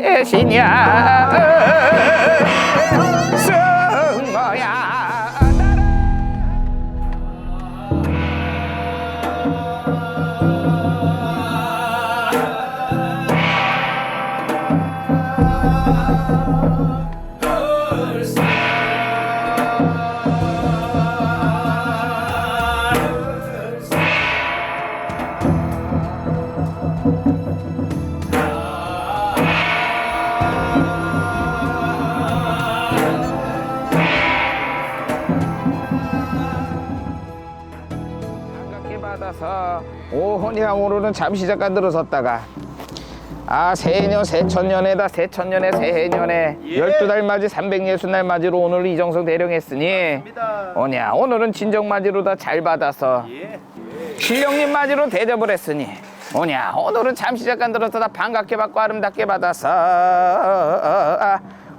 계시냐 오늘은 잠시 잠깐 들어섰다가 아 새해년 새천년에다 새천년에 새해년에. 열두 달 맞이 360날 맞이로 오늘 이정성 대령했으니 오냐 오늘은 진정 맞이로다 잘 받아서 신령님 맞이로 대접을 했으니 오냐 오늘은 잠시 잠깐 들어서다 반갑게 받고 아름답게 받아서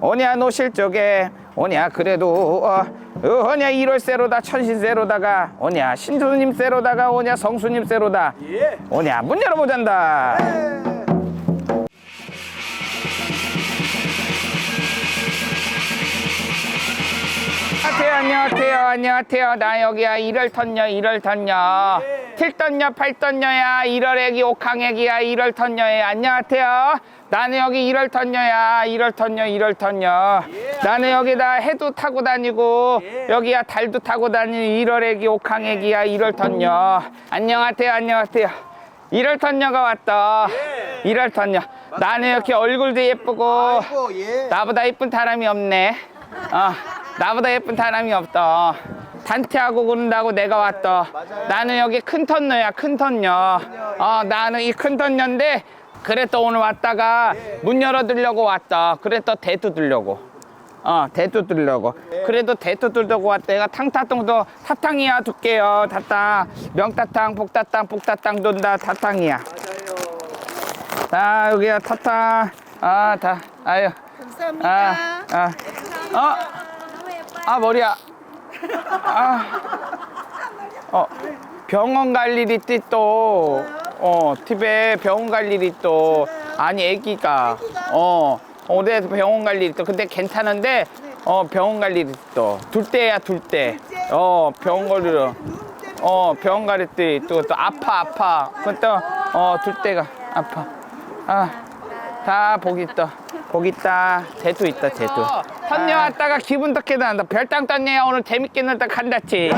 오냐 노실 적에 오냐 그래도 어, 오냐 1월세로다 천신세로다가 오냐 신수님세로다가 오냐 성수님세로다 오냐 문 열어보잔다 안녕하세요, 안녕하세요, 안녕하세요. 나 여기야 일월 턴녀, 일월 턴녀. 칠턴녀, 팔턴녀야, 일월 애기, 옥항 애기야, 일월 턴녀야. 안녕하세요. 나는 여기 일월 턴녀야, 일월 턴녀, 일월 턴녀. 나는 여기다 해도 타고 다니고 여기야 달도 타고 다니는 일월 애기, 옥항애기야, 일월 턴녀. 안녕하세요, 안녕하세요. 일월 턴녀가 왔다. 일월 턴녀. 나는 이렇게 얼굴도 예쁘고 나보다 예쁜 사람이 없네. 어, 나보다 예쁜 사람이 없다. 단체하고 그런다고 내가 왔다. 나는 여기 큰 턴녀야, 큰 턴녀. 어, 나는 이 큰 턴녀인데, 그래 또 오늘 왔다가 문 열어두려고 왔다. 그래 또 대두 들려고. 어, 대두 들려고. 그래도 대두 들려고 왔다. 내가 탕타탕도 타탕이야, 두께요. 타탕. 명타탕, 복타탕, 복타탕 돈다. 타탕이야. 아, 여기야, 타탕. 아, 다. 아유. 감사합니다. 아, 아. 어? 아, 머리야. 아. 어, 병원 갈 일이 또. 어, 집에 병원 갈 일이 또. 아니, 애기가. 어, 어디에서 병원 갈 일이 또. 근데 괜찮은데, 어, 병원 갈 일이 또. 둘째야, 둘째. 어, 병원 걸리러. 어, 병원 갈때 또, 또 아파, 아파. 그또 어, 둘째가 아파. 아. 다복 있다. 복 있다. 제도 있다, 제도. 선녀 왔다가 기분 좋게 난다. 별땅 떴네. 오늘 재밌게 놀다 간다치.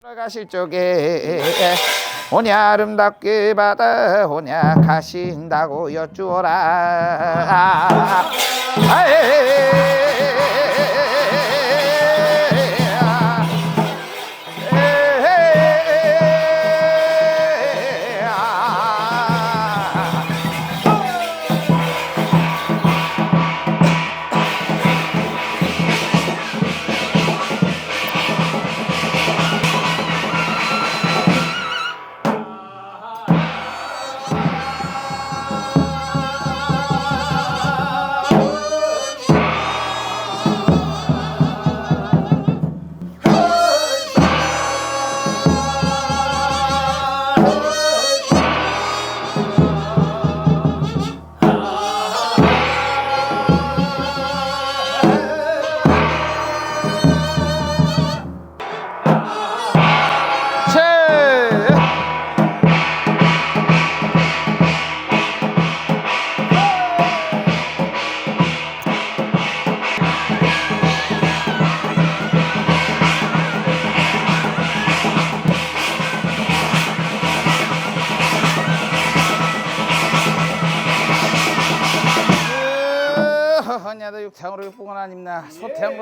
돌아가실 적에 오냐 아름답게 받아 오냐 가신다고 여쭈어라. 아예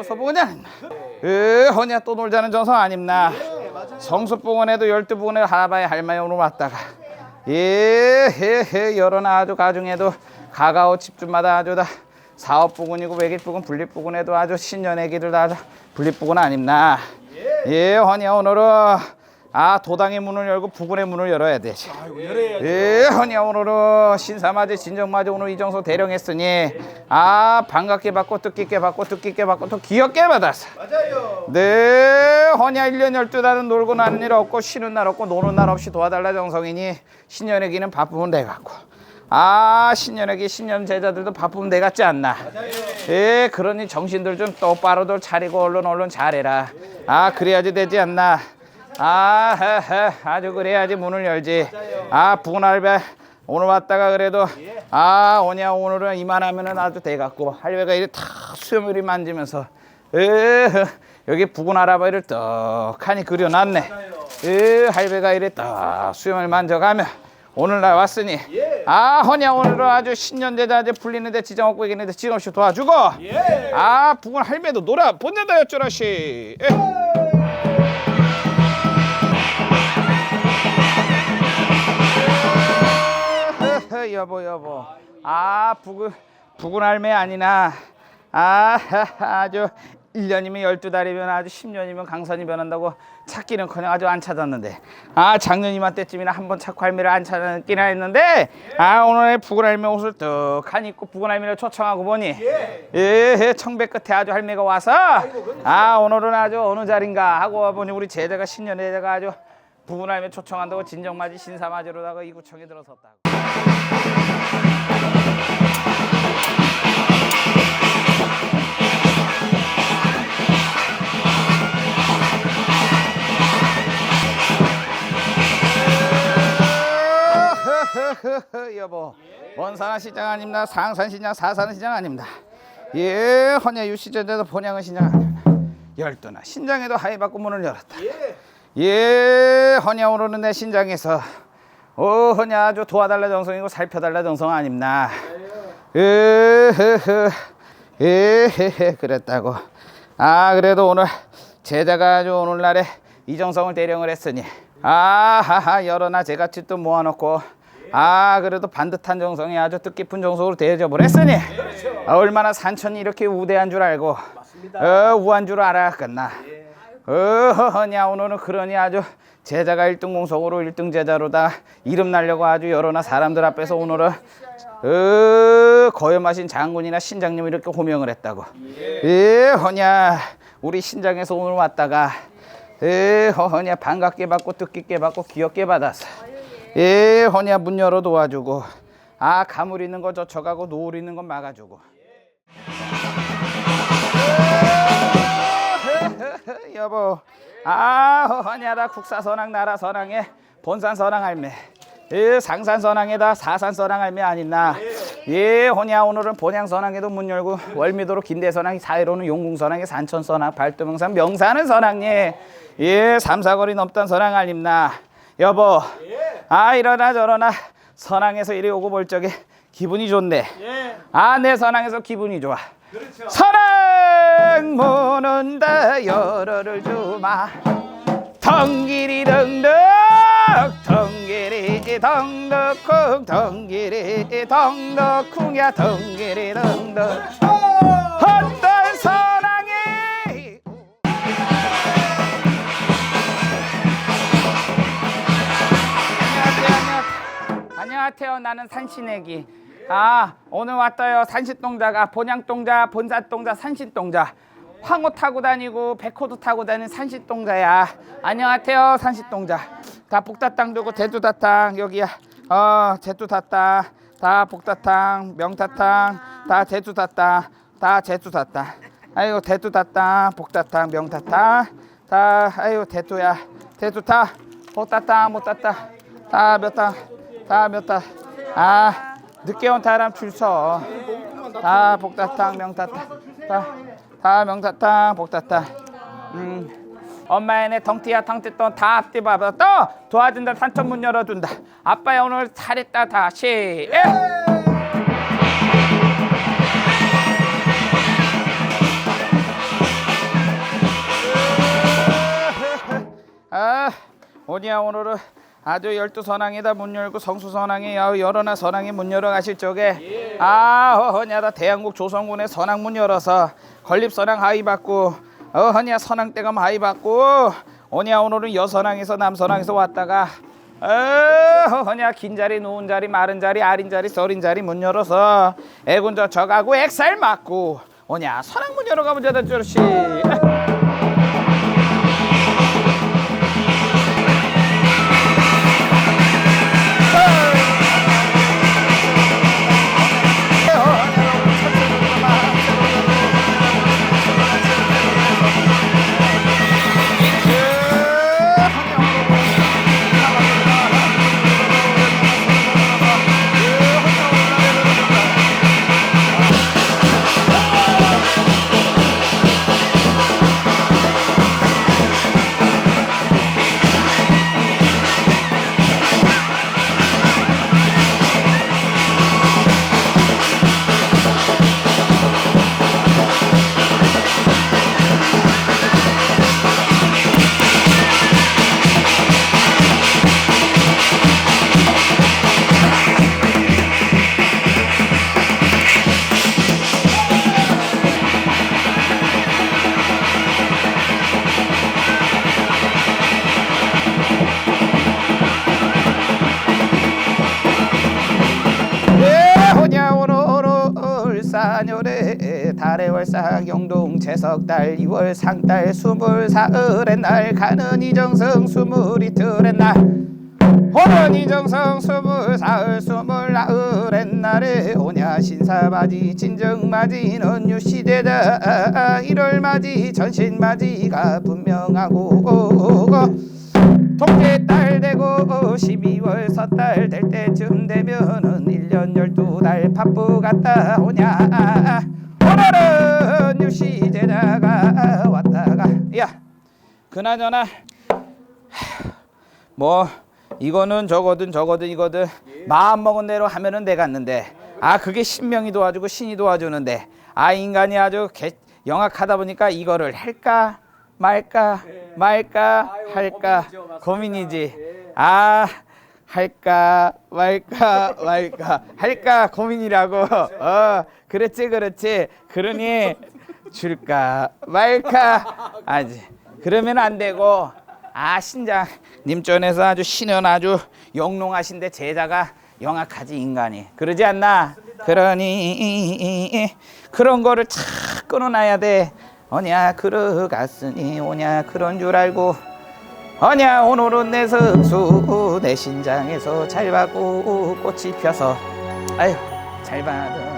소봉은 아닙나 으 허냐 또 놀자는 정성 아닙나. 성수봉원에도 열두 하바에 할머니 오늘 왔다가 예헤헤 여러 나 아주 가중에도 가가오 집주마다 아주다. 사업 부근이고 외길 부근 분립 부근에도 아주 신년의 길을 다 분립 부근 아닙나. 예 허니야 오늘은 아 도당의 문을 열고 부근의 문을 열어야 되지 예 허니야 오늘은 신사맞이 진정맞이 오늘 이정소 대령했으니 아 반갑게 받고 뜻깊게 받고 뜻깊게 받고 또 귀엽게 받았어 맞아요. 네, 허냐 1년 12달은 놀고 나는 일 없고 쉬는 날 없고 노는 날 없이 도와달라 정성이니 신년의 기는 바쁘면 돼 갖고. 아, 신년의 기 신년 제자들도 바쁘면 돼 같지 않나. 예, 그러니 정신들 좀 똑바로들 차리고 얼른 얼른 잘해라. 아, 그래야지 되지 않나. 아, 헤헤, 아주 그래야지 문을 열지. 아, 부날배. 오늘 왔다가 그래도 아, 오냐 오늘은 이만하면은 아주 돼 갖고 할배가 이리 다 수염을 만지면서 으, 여기 부근 할아버지를 떡하니 그려놨네. 으, 할배가 이래 떡 수염을 만져가며 오늘 날 왔으니 아 허냐 오늘은 아주 신년제자 이제 풀리는데 지장 없고 있는데 지장 없이 도와주고 아 부근 할배도 놀아 본다다 여쭈라시 여보 여보. 아 부근 부근 할매 아니나. 아 아주 1년이면 12달이면 아주 10년이면 강산이 변한다고 찾기는커녕 아주 안 찾았는데. 아 작년이만 때쯤이나 한 번 찾고 할매를 안 찾았기나 했는데 아 오늘 부근 할매 옷을 떡하니 입고 부근 할매를 초청하고 보니 예. 청백 끝에 아주 할매가 와서 아 오늘은 아주 어느 자리인가 하고 보니 우리 제자가 신년 제자가 아주 부근 할매 초청한다고 진정맞이 신사맞이로다가 이 구청에 들어섰다고 여보. 원산한 시장 아닙니다. 상산 시장 사산은 시장 아닙니다. 예 헌야 유시전에도 본향은 시장 아닙니다 열두나 신장에도 하이바꾸 문을 열었다. 예. 헌야 오늘은 내 신장에서 오 헌야 아주 도와달라 정성이고 살펴달라 정성 아닙니다 으흐흐 에헤헤 그랬다고. 아 그래도 오늘 제자가 아주 오늘날에 이정성을 대령을 했으니. 아하하 여러나 제같이 또 모아놓고. 아 그래도 반듯한 정성이 아주 뜻깊은 정성으로 대접을 했으니. 아, 얼마나 산천이 이렇게 우대한 줄 알고. 어, 우한 줄 알았겠나 어허냐 오늘은 그러니 아주 제자가 1등 공석으로 1등 제자로다. 이름 날려고 아주 여러나 사람들 앞에서 오늘은 어, 거염하신 장군이나 신장님 이렇게 호명을 했다고. 예. 허냐 우리 신장에서 오늘 왔다가 예 허냐 반갑게 받고 뜻깊게 받고 귀엽게 받았어 예 허냐 문 열어 도와주고 아 가물 있는 거 젖혀가고 노을 있는 거 막아주고 여보. 아 허냐다. 국사 선왕 나라 선왕에 본산 선왕 할매. 예 상산 선왕에다 사산 선왕 할매 아니나. 예 허냐 오늘은 본향 선왕에도 문 열고 월미도로 긴대 선왕이 사이로는 용궁 선왕에 산천 선왕 발도명산 명산은 선왕이. 예 삼사거리 넘던 선왕 알림나. 여보. 아 이러나 저러나. 선왕에서 이리 오고 볼 적에 기분이 좋네. 아 내 선왕에서 기분이 좋아 선왕 무는다 열어를 주마 덩기리 덩덕 덩기리 덩덕쿵 덩기리 덩덕쿵야 덩기리 덩덕 어떤 선왕이 안녕하세요. 안녕하세요. 나는 산신애기. 아 오늘 왔어요. 산신동자가 본양동자, 본산동자, 산신동자. 황호 타고 다니고 백호도 타고 다니는 산신동자야. 안녕하세요. 산신동자. 다 복다탕 두고 대두다탕 여기야. 어 제두다탕. 다 복다탕, 명다탕, 다 제두다탕, 다 제두다탕. 아이고 대두다탕, 복다탕, 명다탕. 다 아이고 대두야. 대두타. 복다탕, 못다탕. 다몇 당, 다몇 당. 아, 늦게 온 사람 줄 서. 다 복다탕, 명다탕. 다, 다 명다탕, 복다탕. 음. 엄마애네 덩티야 덩티돈 다 앞뒤 봐봐 또 도와준다 산천 문 열어준다 아빠야 오늘 잘했다 다시 예. 아 오니야 오늘은 아주 열두 선왕에다 문 열고 성수 선왕에 열어나 선왕에 문 열어 가실 적에. 아 어허냐다 대한국 조선군의 선왕 문 열어서 건립 선왕 하위 받고 어허냐 선왕대감 하위 받고 오냐 오늘은 여선왕에서 남선왕에서 왔다가 어허냐 긴 자리 누운 자리 마른 자리 아린 자리 썰인 자리 문 열어서 애군저 저가고 액살 맞고 오냐 선왕 문 열어 가면 되다 줄시 제석달 2월 상달 스물 사흘의 날 가는 이정성 스물 이틀의 날. 오는 이정성 스물 사흘 스물 나흘의 날에 오냐 신사맞이 진정맞이는 유시대다. 1월 맞이 전신맞이가 분명하고 통제 딸 되고 12월 섣달 될 때쯤 되면은 1년 12달 바쁘 갔다 오냐 오늘은 유시 제자가 왔다가. 야 그나저나 뭐 이거는 저거든 저거든 이거든. 마음 먹은 대로 하면은 되겠는데. 아 그게 신명이 도와주고 신이 도와주는데. 아 인간이 아주 개, 영악하다 보니까 이거를 할까? 말까? 말까? 할까? 고민이지. 아 할까? 말까? 말까? 할까? 고민이라고. 어 그렇지 그렇지. 그러니 줄까 말까. 아지 그러면 안 되고. 아 신장. 님 전에서 아주 신은 아주 영롱하신데 제자가 영악하지 인간이. 그러지 않나? 그러니 그런 거를 착 끊어놔야 돼. 어냐 그러갔으니 오냐 그런 줄 알고. 어냐 오늘은 내 성수 내 신장에서 잘 받고 꽃이 펴서. 아유 잘 받으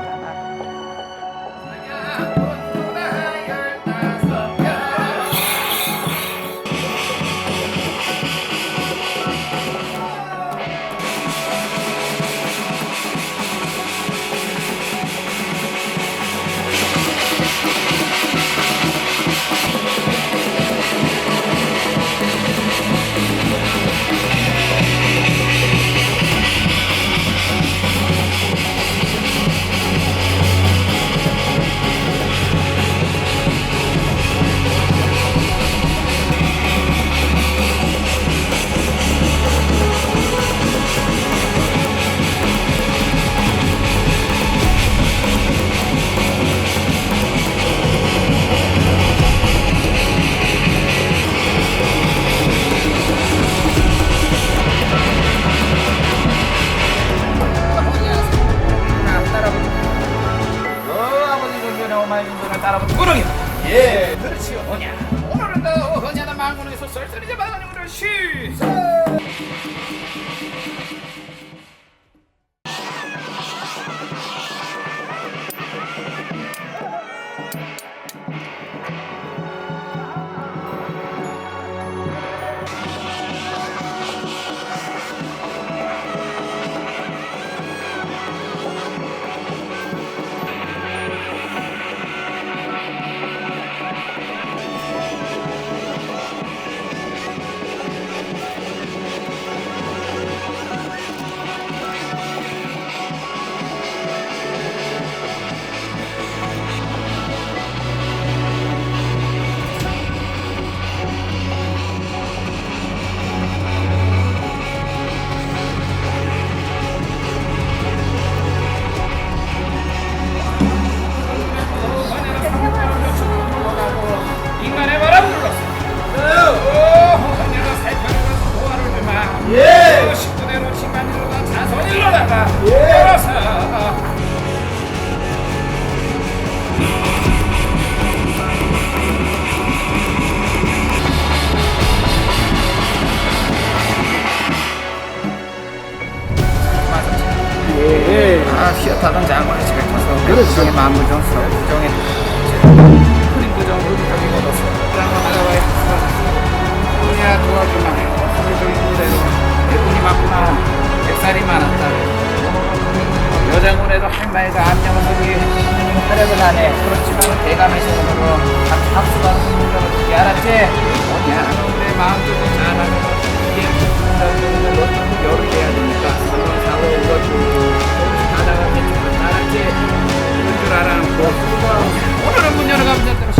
오늘은 문 열어가면 된다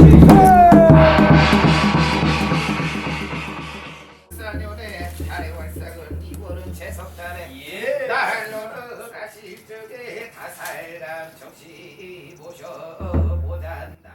사년에 달의 월삭은 이월은 제석달에 날로는 가실 적에 다살람 정시 모셔보단다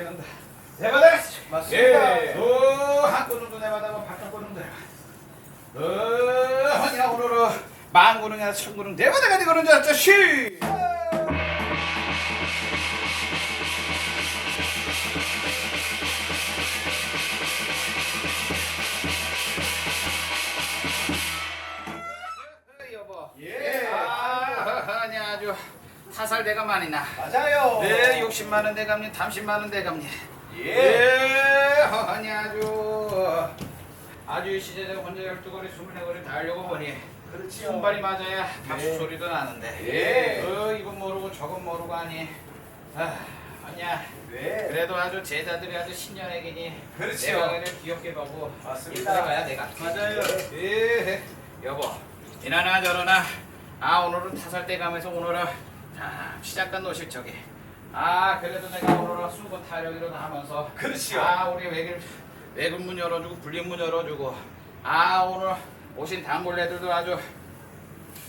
액산한 대명 다 내받아 맞습니다. 예. 너한 꼬는도 내받아고 바깥 꼬는도 내받아 너 허냐 오늘은 만구능이나 천구능 내받아가 니 그런 줄 알았죠 시 여보 예. 아, 아니 아주 타살 대감 아니나 맞아요. 네, 60만 원 대감님, 30만 원 대감님. 예. 예, 아니 아주 아주 시제대가 혼자 12거리, 24거리 다 하려고 보니 그렇지요. 손발이 맞아야 박수 예. 소리도 나는데 예. 어, 이건 모르고 저건 모르고 하니 아, 아니야 네. 그래도 아주 제자들이 아주 신년애기니 그렇지요. 내가 귀엽게 보고 맞습니다. 봐야 내가 맞아요. 예, 여보 이나나 저러나 아 오늘은 타살 때 가면서 오늘은 참 시작단 노실 적에 아 그래도 내가 오늘은 수건 타령이로 하면서 그렇지요. 아 우리 외길 외근 문 열어주고 불린 문 열어주고 아 오늘 오신 단골네들도 아주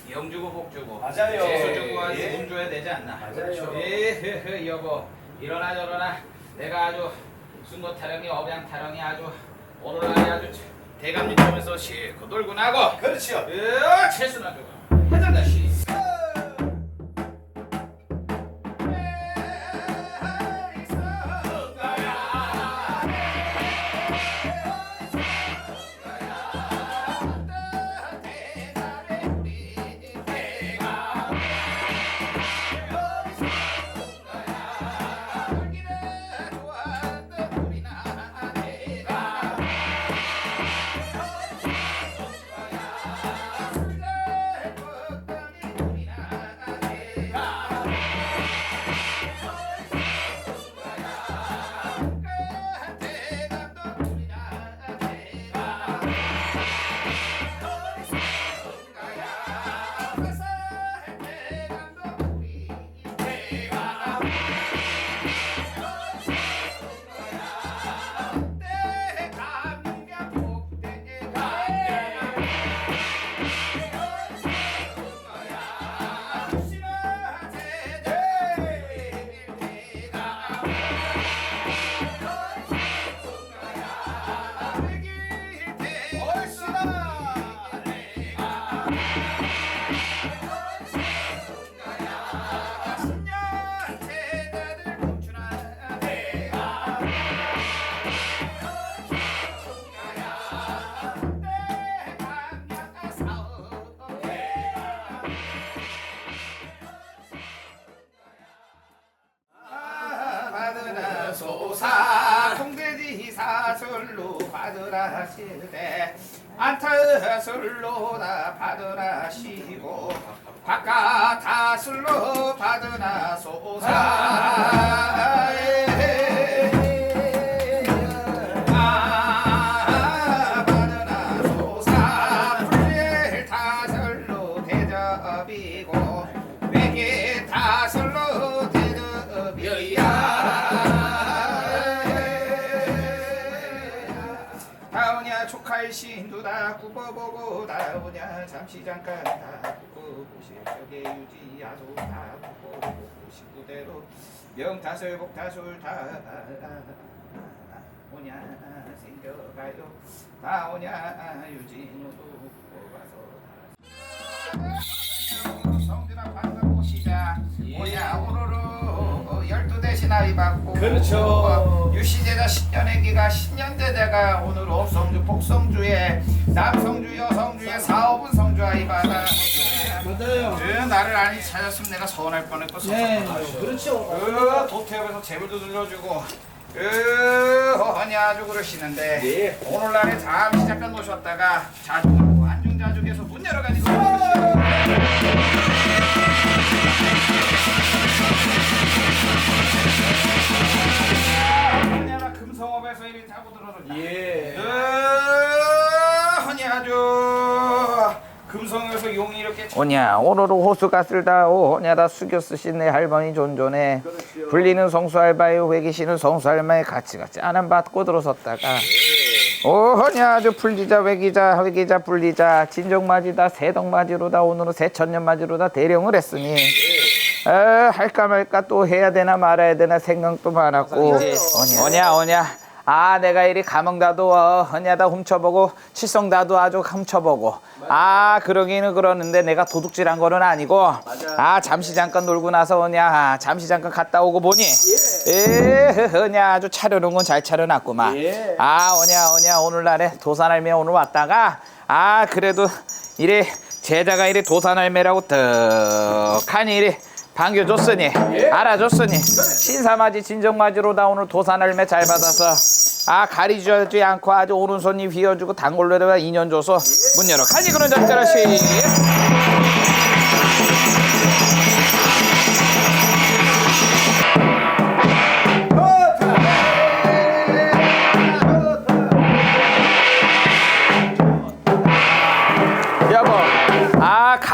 영 주고 복 주고 맞아요. 재수 주고 아주 예. 운 줘야 되지 않나 맞아요. 예 여보 일어나 저러나 내가 아주 순거 타령이 업양 타령이 아주 오늘 날이 아주 대감님 보면서 실컷 놀고 나고 그렇지요. 예 채수나 주고 해달라 시 다오냐 잠시 잠깐 다 굽고 실적에 유지하소 다 굽고 식구대로. 명타설 복타술 다 오냐 생겨가요. 다 오냐 유진우도 뽑아서 성준아 방금 보시자 오냐 오로로 열두 대 신 아이 받고 그렇죠. 유시제자 신년회기가 신년대대가 오늘 옥성주 복성주에 남성주 여성주에 사업은 성주 아이 받아 맞아요. 그 나를 아니 찾았으면 내가 서운할 뻔했고 네, 섭섭하고. 그렇죠. 그 도태업에서 재물도 늘려주고 그 허허니 아주 그러시는데 예. 오늘날에 잠시 잠깐 모셨다가 자중하고 안중자중해서 문 열어가지고 허니하나 금성업에서 이리 타고 들어오자. 예. 허니 아주 금성에서 용이 이렇게 오냐 오로로 호수가 쓸다 오냐다 수교 쓰시네 할머니 존존해. 불리는 성수알바요 회기시는 성수알마에 같이 같이 안안 받고 들어섰다가. 오냐 아주 풀리자 회기자 회기자 풀리자. 진정맞이다 세덕맞이로다 오늘은 세천년맞이로다 대령을 했으니 아, 할까 말까 또 해야 되나 말아야 되나 생각도 많았고. 오냐 오냐 아 내가 이리 감흥다도 어, 허냐다 훔쳐보고 칠성다도 아주 훔쳐보고. 아 그러기는 그러는데 내가 도둑질한 거는 아니고. 아. 잠시 잠깐 놀고 나서 오냐 아, 잠시 잠깐 갔다 오고 보니. 예. 허냐 아주 차려놓은 건 잘 차려놨구만. 예. 아 오냐 오냐 오늘날에 도산할매 오늘 왔다가. 아 그래도 이래 제자가 이래 도산할매라고 떡하니 이래 반겨줬으니 알아줬으니 신사맞이 진정맞이로다 오늘 도산할매 잘 받아서 아 가리지 않고 아주 오른손이 휘어주고 단골로다가 인연 줘서 문 열어. 가지 그런 잡자라시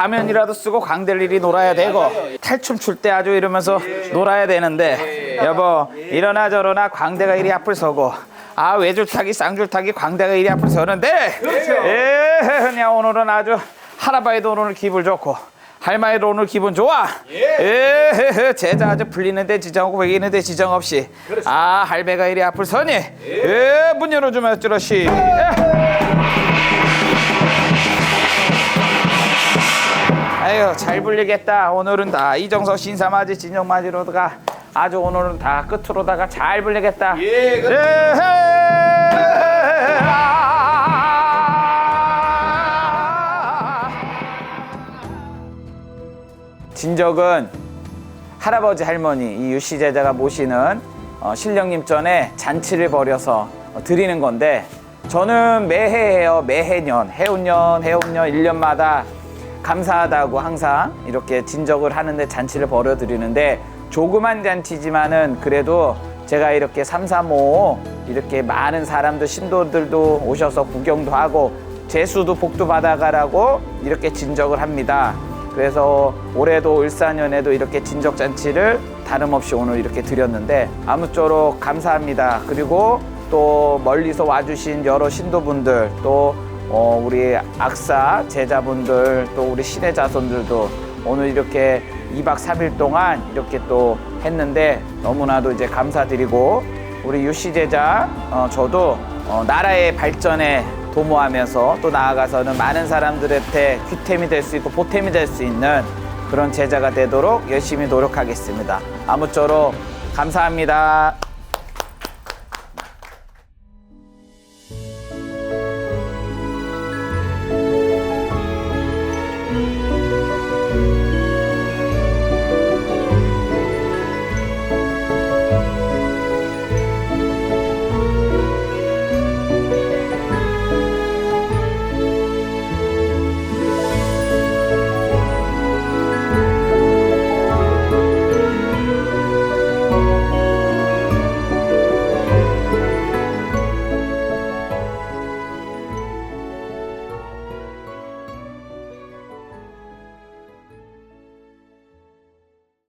아 가면이라도 쓰고 광될 일이 놀아야 되고 탈춤 출 때 아주 이러면서 놀아야 되는데 여보 이러나 저러나 광대가 이리 앞을 서고. 아 외줄타기 쌍줄타기 광대가 이리 앞을 서는데. 예 그냥 오늘은 아주 할아버지도 오늘 기분 좋고 할머니도 오늘 기분 좋아. 예. 제자 아주 풀리는데 지정 없고 외기는데 지정 없이. 아 할배가 이리 앞을 서니. 예문 열어주면 어쩌러시 아유 잘 불리겠다. 오늘은 다 이정석 신사맞이 진정맞이로다가 아주 오늘은 다 끝으로다가 잘 불리겠다. 예, 그- 진적은 할아버지 할머니 이 유씨 제자가 모시는 어, 신령님 전에 잔치를 벌여서 어, 드리는 건데 저는 매해 해요. 매해년 해운년 해운년 일년마다 감사하다고 항상 이렇게 진적을 하는데 잔치를 벌여 드리는데 조그만 잔치지만은 그래도 제가 이렇게 삼삼오 이렇게 많은 사람들 신도들도 오셔서 구경도 하고 제수도 복도 받아가라고 이렇게 진적을 합니다. 그래서 올해도 을사년에도 이렇게 진적 잔치를 다름없이 오늘 이렇게 드렸는데 아무쪼록 감사합니다. 그리고 또 멀리서 와주신 여러 신도분들 또 어, 우리 악사 제자분들 또 우리 신의 자손들도 오늘 이렇게 2박 3일 동안 이렇게 또 했는데 너무나도 이제 감사드리고 우리 유씨 제자 어, 저도 어, 나라의 발전에 도모하면서 또 나아가서는 많은 사람들한테 귀템이 될 수 있고 보탬이 될 수 있는 그런 제자가 되도록 열심히 노력하겠습니다. 아무쪼록 감사합니다.